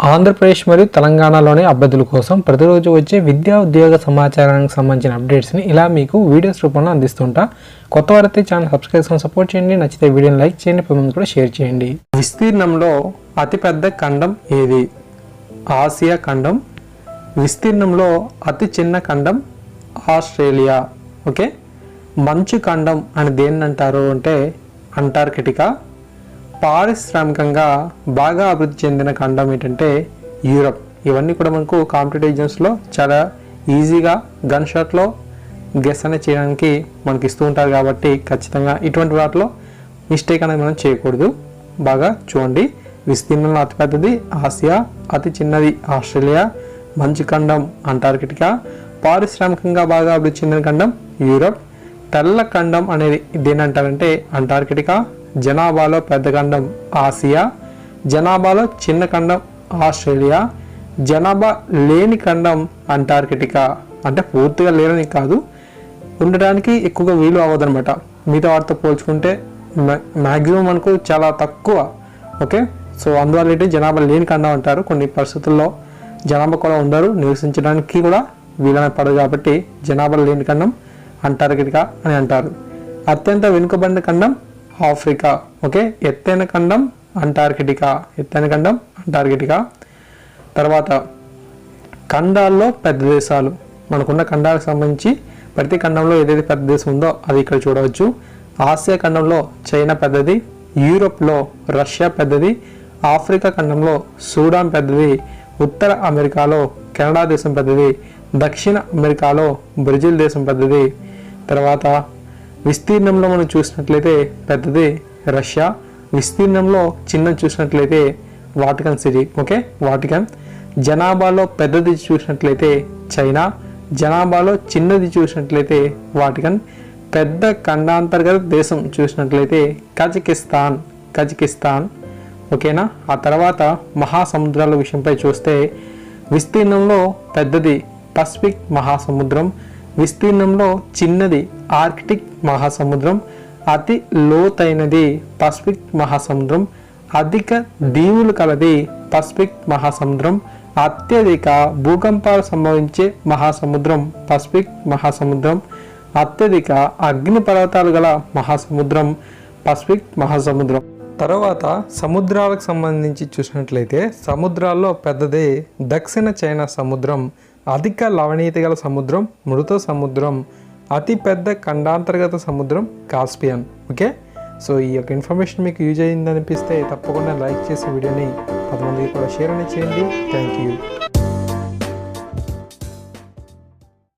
ఆంధ్రప్రదేశ్ మరియు తెలంగాణలోని అభ్యర్థుల కోసం ప్రతిరోజు వచ్చే విద్యా ఉద్యోగ సమాచారానికి సంబంధించిన అప్డేట్స్ని ఇలా మీకు వీడియోస్ రూపంలో అందిస్తుంటా. కొత్త వారైతే ఛానల్ సబ్స్క్రైబ్ చేసుకొని సపోర్ట్ చేయండి. నచ్చితే వీడియోని లైక్ చేయండి. పది కూడా షేర్ చేయండి. విస్తీర్ణంలో అతిపెద్ద ఖండం ఏది? ఆసియా ఖండం. విస్తీర్ణంలో అతి చిన్న ఖండం ఆస్ట్రేలియా. ఓకే? మంచు ఖండం అని దేన్ని అంటారు అంటే అంటార్కిటికా? పారిశ్రామికంగా బాగా అభివృద్ధి చెందిన ఖండం ఏంటంటే యూరప్. ఇవన్నీ కూడా మనకు కాంపిటేటివ్ ఎగ్జామ్స్లో చాలా ఈజీగా గన్ షాట్లో గెస్ అనేది చేయడానికి మనకి ఇస్తూ ఉంటారు కాబట్టి ఖచ్చితంగా ఇటువంటి వాటిలో మిస్టేక్ అనేది మనం చేయకూడదు. బాగా చూడండి. విస్తీర్ణంలో అతిపెద్దది ఆసియా అతి చిన్నది ఆస్ట్రేలియా మంచు ఖండం అంటార్కిటికా. పారిశ్రామికంగా బాగా అభివృద్ధి చెందిన ఖండం యూరప్. తెల్ల ఖండం అనేది దేని అంటారంటే అంటార్కిటికా. జనాభాలో పెద్ద ఖండం ఆసియా జనాభాలో చిన్న ఖండం ఆస్ట్రేలియా జనాభా లేని ఖండం అంటార్కిటికా. అంటే పూర్తిగా లేనని కాదు ఉండడానికి ఎక్కువగా వీలు అవ్వదనమాట మిగతా వాటితో పోల్చుకుంటే మ్యాక్సిమం మనకు చాలా తక్కువ. ఓకే? సో అందువల్ల ఏంటి? జనాభా లేని ఖండం అంటారు. కొన్ని పరిస్థితుల్లో జనాభా కూడా ఉండరు. నివసించడానికి కూడా వీలైన పడదు కాబట్టి జనాభా లేని ఖండం అంటార్కిటికా అని అంటారు. అత్యంత వెనుకబడిన ఖండం ఆఫ్రికా. ఓకే? ఎత్తైన ఖండం అంటార్కిటికా. ఎత్తైన ఖండం అంటార్కిటికా. తర్వాత ఖండాల్లో పెద్ద దేశాలు. మనకున్న ఖండాలకు సంబంధించి ప్రతి ఖండంలో ఏదైతే పెద్ద దేశం ఉందో అది ఇక్కడ చూడవచ్చు. ఆసియా ఖండంలో చైనా పెద్దది. యూరోప్లో రష్యా పెద్దది. ఆఫ్రికా ఖండంలో సూడాన్ పెద్దది. ఉత్తర అమెరికాలో కెనడా దేశం పెద్దది. దక్షిణ అమెరికాలో బ్రెజిల్ దేశం పెద్దది. తర్వాత విస్తీర్ణంలో మనం చూసినట్లయితే పెద్దది రష్యా. విస్తీర్ణంలో చిన్న చూసినట్లయితే వాటికన్ సిటీ ఓకే? వాటికన్. జనాభాలో పెద్దది చూసినట్లయితే చైనా. జనాభాలో చిన్నది చూసినట్లయితే వాటికన్. పెద్ద ఖండాంతర్గత దేశం చూసినట్లయితే కజకిస్తాన్ కజకిస్తాన్ ఓకేనా? ఆ తర్వాత మహాసముద్రాల విషయంపై చూస్తే విస్తీర్ణంలో పెద్దది పసిఫిక్ మహాసముద్రం విస్తీర్ణంలో చిన్నది ఆర్కిటిక్ మహాసముద్రం అతి లోతైనది పసిఫిక్ మహాసముద్రం అధిక దీవులు కలది పసిఫిక్ మహాసముద్రం అత్యధిక భూకంపాలు సంభవించే మహాసముద్రం పసిఫిక్ మహాసముద్రం అత్యధిక అగ్నిపర్వతాలు గల మహాసముద్రం పసిఫిక్ మహాసముద్రం. తర్వాత సముద్రాలకు సంబంధించి చూసినట్లయితే సముద్రాల్లో పెద్దది దక్షిణ చైనా సముద్రం అధిక లవణీయత గల సముద్రం మృత సముద్రం అతిపెద్ద ఖండాంతర్గత సముద్రం కాస్పియన్. ఓకే? సో ఈ యొక్క ఇన్ఫర్మేషన్ మీకు యూజ్ అయ్యిందనిపిస్తే తప్పకుండా లైక్ చేసి వీడియోని పది మందికి కూడా షేర్ అని చేయండి. Thank you.